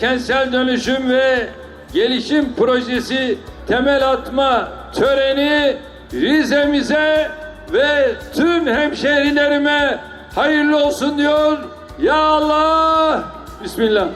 kentsel dönüşüm ve gelişim projesi temel atma töreni Rize'mize ve tüm hemşehrilerime hayırlı olsun diyor. Ya Allah! Bismillah.